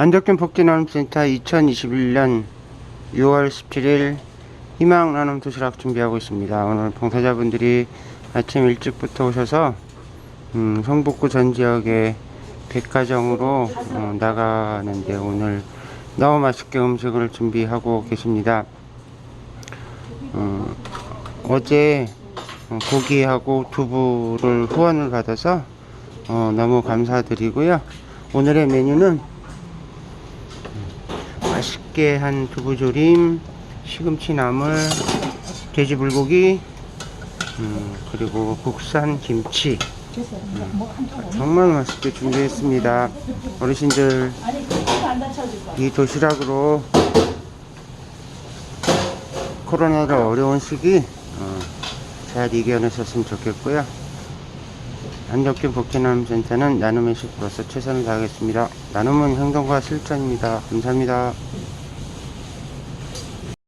안덕균 복지나눔센터 2021년 6월 17일 희망 나눔 도시락 준비하고 있습니다. 오늘 봉사자분들이 아침 일찍부터 오셔서 음, 성북구 전 지역의 백화점으로 어, 나가는데 오늘 너무 맛있게 음식을 준비하고 계십니다. 어, 어제 어, 고기하고 두부를 후원을 받아서 어, 너무 감사드리고요. 오늘의 메뉴는 맛있게 한 두부조림, 시금치 나물, 돼지 불고기, 음, 그리고 국산 김치. 음, 정말 맛있게 준비했습니다. 어르신들 이 도시락으로 코로나로 어려운 시기 어, 잘 이겨내셨으면 좋겠고요. 한적균 복지나눔센터는 나눔의 식으로서 최선을 다하겠습니다. 나눔은 행동과 실천입니다. 감사합니다.